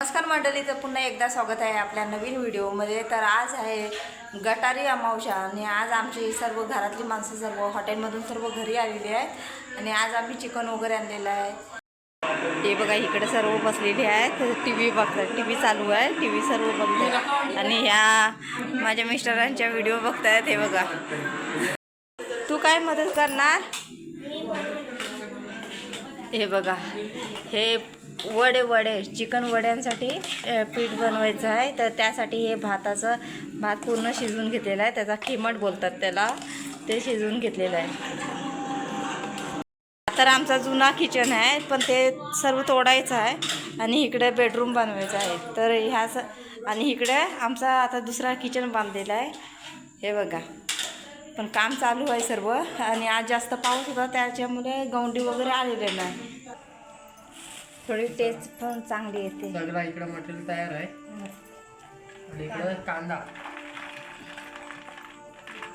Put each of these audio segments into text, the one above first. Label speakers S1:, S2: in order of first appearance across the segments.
S1: नमस्कार मंडळीचं पुन्हा एकदा स्वागत आहे आपल्या नवीन व्हिडिओमध्ये. तर आज आहे गटारी अमावशा आणि आज आमची सर्व घरातली माणसं सर्व हॉटेलमधून सर्व घरी आलेली आहेत आणि आज आम्ही चिकन वगैरे आणलेलं आहे. हे बघा इकडे सर्व बसलेली आहेत. टी व्ही बघतात टी व्ही चालू आहे. टी व्ही सर्व बघतात आणि ह्या माझ्या मिस्टरांच्या व्हिडिओ बघतायत हे बघा. तू काय मदत करणार? हे बघा हे वडे वडे. चिकन वड्यांसाठी पीठ बनवायचं आहे. तर त्यासाठी हे भाताचं भात पूर्ण शिजवून घेतलेला आहे. त्याचा खिमट बोलतात त्याला. ते शिजवून घेतलेलं आहे. तर आमचा जुना किचन आहे पण ते सर्व तोडायचं आहे आणि इकडे बेडरूम बनवायचं आहे. तर ह्या स आणि इकडे आमचा आता दुसरा किचन बांधलेला आहे. हे बघा. पण काम चालू आहे सर्व. आणि आज जास्त पाऊस होता त्याच्यामुळे गौंडी वगैरे आलेले नाही. थोडी टेस्ट पण चांगली येते.
S2: सगळा इकडं मटेरियल तयार आहे. आणि इकडं कांदा.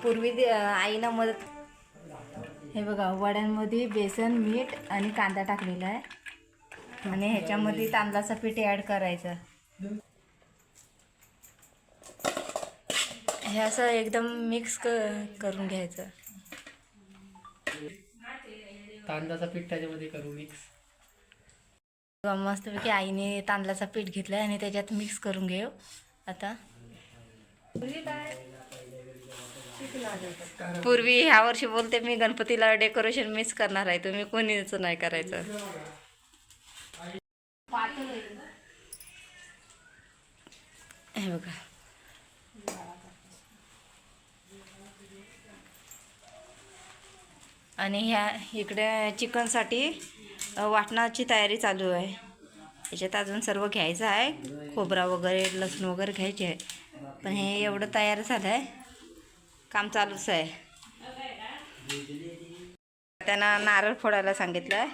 S1: पूर्वी अं, आईनं मदत हे बघा वड्यांमध्ये बेसन मीठ आणि कांदा टाकलेला आहे. आणि ह्याच्यामध्ये तांदळाचं पीठ ॲड करायचं. हे असं एकदम मिक्स क करून घ्यायचं.
S2: तांदळाचं पीठ त्याच्यामध्ये करू मिक्स
S1: बघा, मस्तपैकी आईने तांदळाचा पीठ घेतलं आणि त्याच्यात मिक्स करून घेऊ. आता. पूर्वी ह्या वर्षी बोलते मी गणपतीला डेकोरेशन मिस करणार आहे. तुम्ही कोणीच नाही करायचं. हे बघा. आणि ह्या इकडे चिकनसाठी वाटणाची तयारी चालू आहे. याच्यात अजून सर्व घ्यायचं आहे. खोबरा वगैरे लसूण वगैरे घ्यायचे आहे. पण हे एवढं तयार झालं आहे. काम चालूच आहे. त्यांना नारळ फोडायला सांगितलं आहे.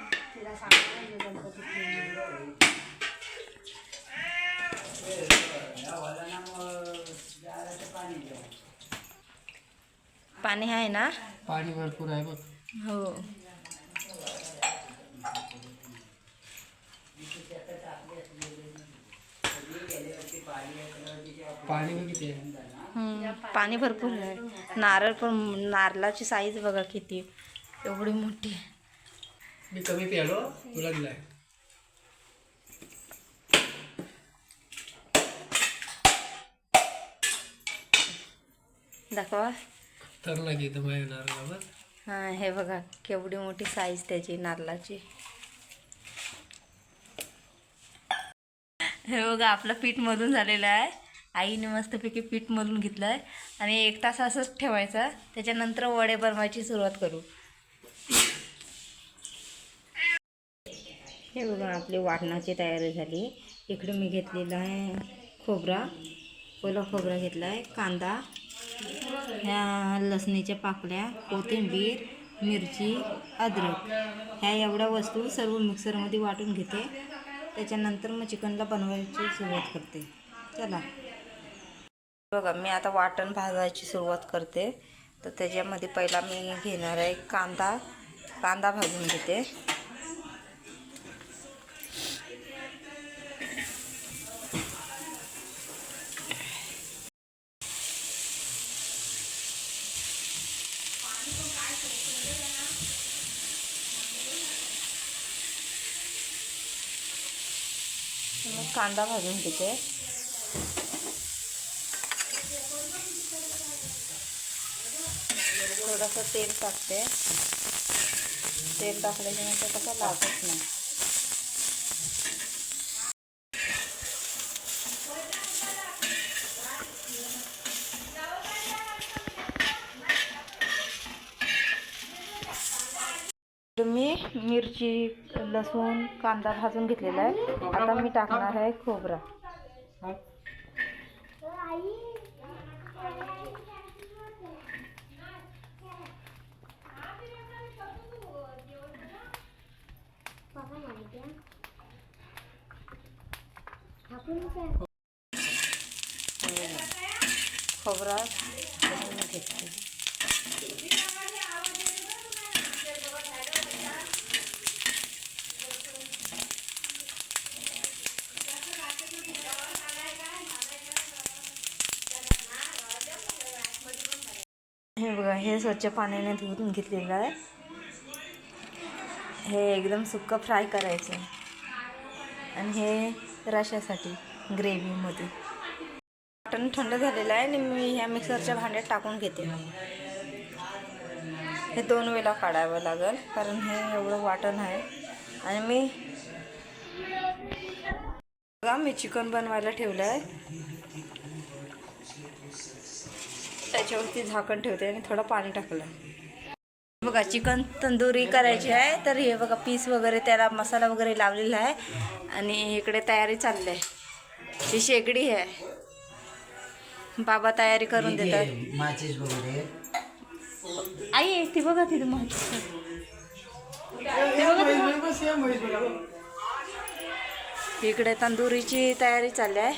S1: पाणी आहे ना?
S2: पाणी भरपूर आहे बघ.
S1: हो.
S2: पाणी
S1: भरपूर आहे. नारळ पण नारळाची साईज बघा किती एवढी मोठी.
S2: मी कमी प्यालो तुला दिलाय.
S1: दाखवा.
S2: तर लागे इथं माझ्या नारळावर
S1: हां हे बघा केवढी मोठी साईज त्याची नारळाची. हे बघा आपलं पीठ मधून झालेलं आहे. आईने मस्तपैकी पीठ मधून घेतलं आहे आणि एक तास असंच ठेवायचं. त्याच्यानंतर वडे बनवायची सुरुवात करू. हे बघा आपली वाटणाची तयारी झाली. इकडे मी घेतलेला आहे खोबरा. ओला खोबरा घेतला आहे कांदा ह्या लसणीच्या पाकळ्या कोथिंबीर मिरची अद्रक. ह्या एवढ्या वस्तू सर्व मिक्सरमध्ये वाटून घेते. त्याच्यानंतर मग चिकनला बनवायची सुरुवात करते. चला. बघा मी आता वाटण भाजायची सुरुवात करते. तर त्याच्यामध्ये पहिला मी घेणार आहे कांदा कांदा भाजून घेते. कांदा भाजून घेते. थोडंसं तेल टाकते. तेल टाकल्याच्यानंतर कसं लागत नाही. मी मिरची लसूण कांदा भाजून घेतलेला आहे. आता मी टाकणार आहे खोबरा. खोबरा हे स्वच्छ पाण्याने धुवून घेतलेलं आहे. हे एकदम सुक्क फ्राय करायचं. आणि हे रशासाठी ग्रेव्हीमध्ये. मटण थंड झालेलं आहे आणि मी ह्या मिक्सरच्या भांड्यात टाकून घेते. हे दोन वेळा काढावं लागेल कारण हे एवढं वाटण आहे. आणि मी बघा मी चिकन बनवायला ठेवलं आहे त्याच्यावरती झाकण ठेवते आणि थोडं पाणी टाकलं. बघा चिकन तंदुरी करायची आहे. तर हे बघा पीस वगैरे त्याला मसाला वगैरे लावलेला आहे. आणि इकडे तयारी चालली आहे. ही शेगडी आहे. बाबा तयारी करून देतात. आई ती बघा तिथे माहिती इकडे तंदुरीची तयारी चालली आहे.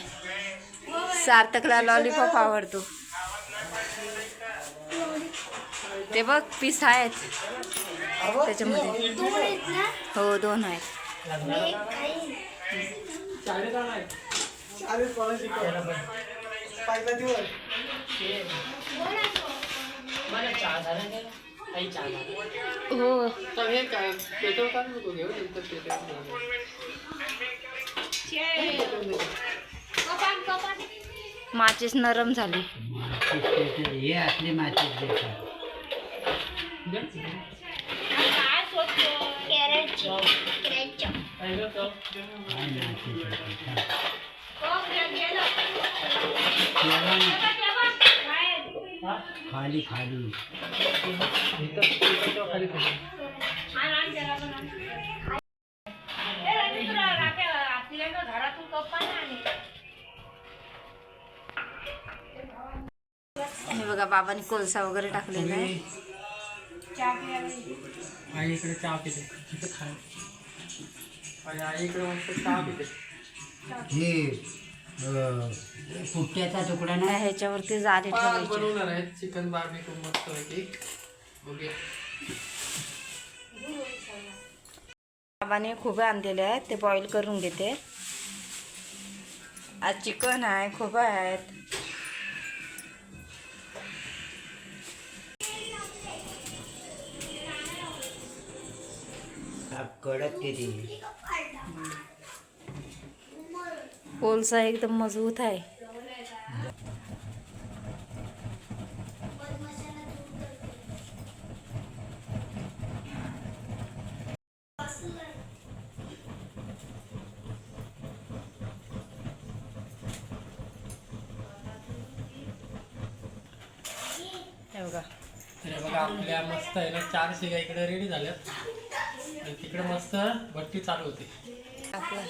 S1: सार्थकला लॉलीपॉप आवडतो. ते बघ पीस आहेत. त्याच्यामध्ये. हो दोन आहेत. हो. माचीस नरम झाली.
S3: हे असली खाली खाली
S2: खाली खाली
S1: हे बघा बाबांनी कोळसा वगैरे टाकलेला आहे.
S2: आई इकडे चहा पिते तिथे खाय आणि आई इकडे मस्त चहा पिते
S3: हे तुकडा नाही?
S1: ह्याच्यावरती ठेवायची.
S2: बनवणार आहे चिकन बार्बिक्यू मस्त पैकी. बघूया.
S1: बाबाने खुबे आणलेले आहेत. ते बॉईल करून घेते. आज चिकन आहे खुबे आहेत.
S3: कडक किती
S1: कोळसा एकदम मजबूत आहे. हे बघा.
S2: आपल्या मस्त आहे ना चार शिगा इकडे रेडी झाल्यात. आणि तिकडे मस्त भट्टी चालू होती.
S1: आपला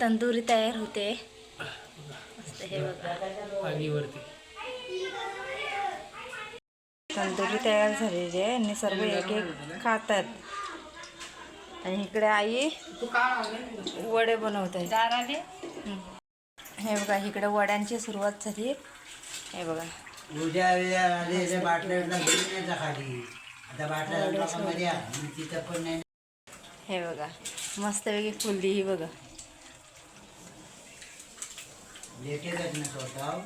S1: तंदुरी तयार होते. हे
S2: आगीवरती
S1: तंदुरी तयार झालेली आहे. आणि सर्व एक एक खातात. आणि इकडे आई वडे बनवत आहे हे बघा इकडे वड्यांची सुरुवात झाली. हे बघा.
S3: उद्या उद्या आले ते बाटल्या घेऊन यायचा खाली. आता बाटल्या मध्ये या. मग तिथं पण नाही.
S1: हे बघा मस्तपैकी फुलली ही बघा.
S3: लेटेच ना स्वतः?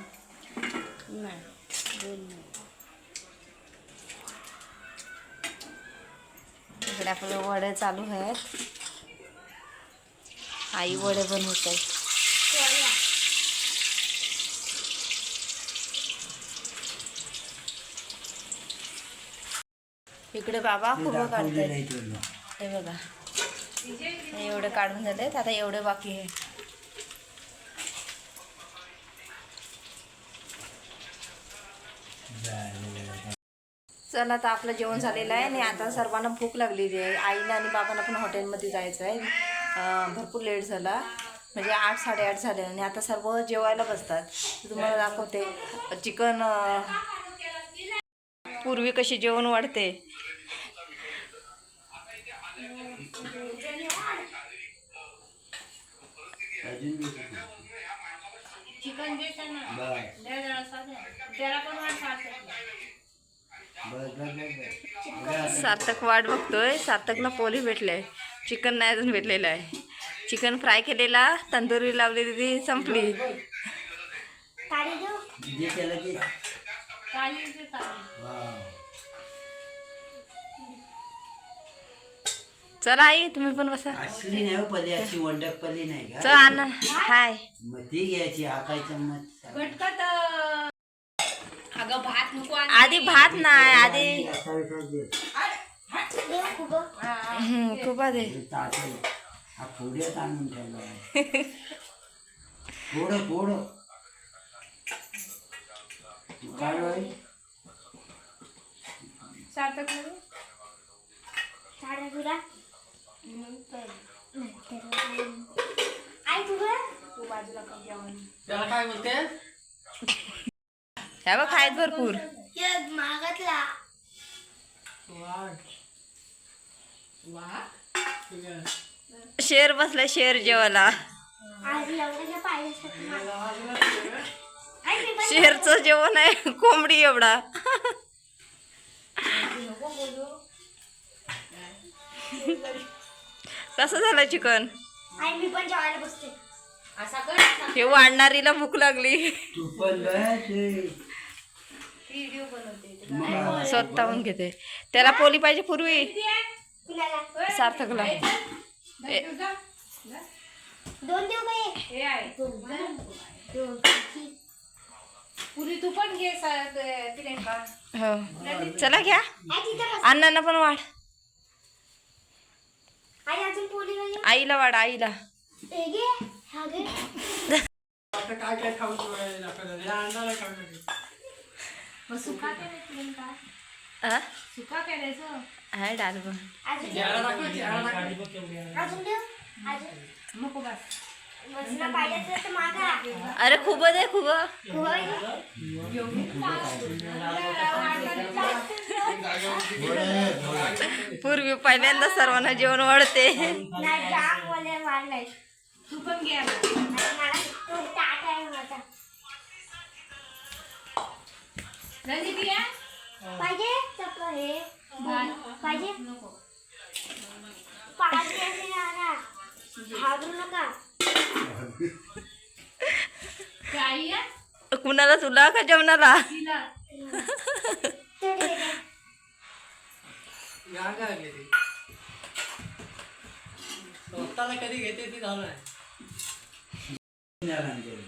S1: इकडे आपले वडे चालू आहेत. आई वडे बनवत. आहे इकडे बाबा खूप काढतात हे बघा. हे एवढे काढून झालेत आता एवढे बाकी आहे. चला आता आपलं जेवण झालेलं आहे आणि आता सर्वांना भूक लागलेली आहे. आईला आणि बाबांना पण हॉटेलमध्ये जायचं आहे. भरपूर लेट झाला. म्हणजे आठ साडेआठ झाले आणि आता सर्व जेवायला बसतात. तुम्हाला दाखवते. चिकन पूर्वी कशी जेवण वाढते.
S3: अजून बी किती? बस. बस बस बस बस.
S1: सार्थक वाट बघतोय. सार्थकला पोली भेटले चिकन नाही अजून भेटलेलं आहे. चिकन फ्राय केलेला तंदुरी लावलेली ती संपली.
S3: जे त्याला ते वाव.
S1: चला आई तुम्ही पण बसा.
S3: असली नाही हो पल्ली अशी वंडक पल्ली नाही
S1: चल
S3: का
S1: आण हाय.
S3: मग ती घ्यायची हाकाय चम्मच
S4: अगं भात नको आणि.
S1: आधी भात नाही आधी. हम्म, खूप.
S3: हा पुढ्यात आणून ठेवला. आहे. थोडं थोडं काय होय?
S4: सार्थक
S2: त्याला काय बोलते?
S1: ह्या बघ आहेत भरपूर. शेर बसलाय शेर जेवायला. शेरचं जेवण आहे कोंबडी एवढा. कसं झालं चिकन.
S5: मी पण जेवायला बसते.
S4: असा कर असा
S1: हे वाढणारीला भूक लागली.
S3: तू पण बस.
S4: व्हिडिओ बनवते.
S3: मग
S1: स्वतःहून घेते. त्याला पोली पाहिजे पूर्वी.
S5: कुणाला?
S1: सार्थकला. ए,
S5: दोन देऊ का एक?
S4: हे आहे.
S5: दोन.
S4: पुरी तू पण घे सा- प्रियंका
S1: हो. चला घ्या.
S5: आई तिथं बस.
S1: अण्णांना पण वाढ.
S5: आई अजून पोळी पाहिजे
S1: आईला वाढ आईला.
S5: हे घे हा घे
S2: आता काय काय खाऊ तुला दाखवलं या अंडाला खाऊ नका.
S4: मग सुका करायचं प्रियंका
S1: हा?
S4: सुका करायचं
S1: हाय डाल
S5: अजून देऊ अजून
S4: नको बस.
S1: अरे खूप आहे खूप
S5: होय.
S1: पूर्वी पहिल्यांदा सर्वांना जेवण वाढते.
S5: हे.
S1: कुणाला तुला का जेवणाला?
S5: ते
S2: स्वतःला कधी घेते ती झालं आहे.
S3: पुण्याला आणलेलं.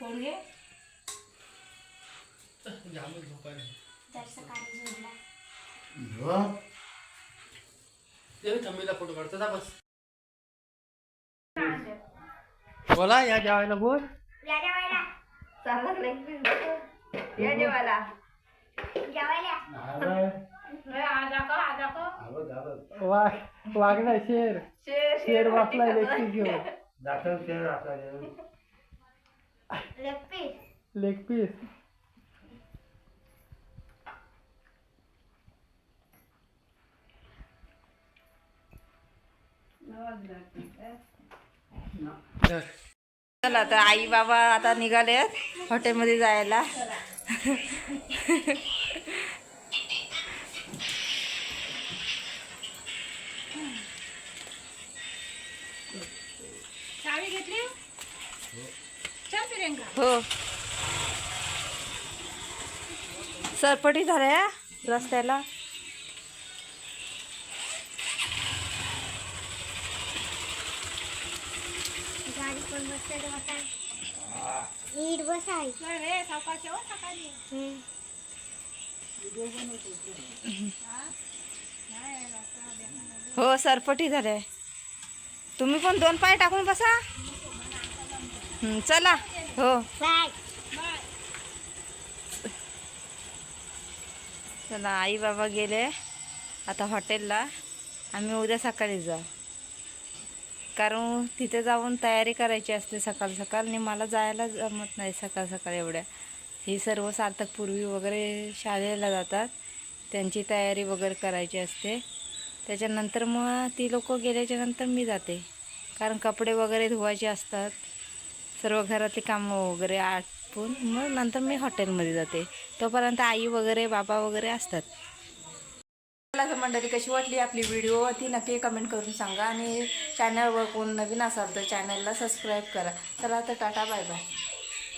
S4: कोण घे
S2: जामच झोपायला.
S5: जर सकाळी झोपला
S3: झोप.
S2: ये थंबीला फोटो काढतो जा बस बोला या जेवायला बोल
S5: या जेवायला
S1: या जेवायला.
S2: वाघ वाघ नाही शेर. शेर वाचलाय लेग घेऊन. Leg piece.
S1: चला आता आई बाबा आता निघाले हॉटेलमध्ये जायला. हो. सरपटी झाल्या रस्त्याला.
S5: बसाय
S4: हो
S1: सरपटी झाले. तुम्ही पण दोन पाय टाकून बसा. चला. हो. चला आई बाबा गेले. आता हॉटेलला. आम्ही उद्या सकाळी जाऊ. कारण तिथे जाऊन तयारी करायची असते सकाळ सकाळ आणि मला जायला जमत नाही सकाळ सकाळ एवढ्या. ही सर्व सार्थक पूर्वी वगैरे शाळेला जातात त्यांची तयारी वगैरे करायची असते. त्याच्यानंतर मग ती लोक गेल्याच्यानंतर मी जाते. कारण कपडे वगैरे धुवायचे असतात सर्व घरातली कामं वगैरे आटपून मग नंतर मी हॉटेलमध्ये जाते. तोपर्यंत आई वगैरे बाबा वगैरे असतात. मला तर मंडळी कशी वाटली आपली व्हिडिओ ती नक्की कमेंट करून सांगा आणि चॅनलवर कोण नवीन असाल तर चॅनलला सबस्क्राईब करा. चला तर टाटा बाय बाय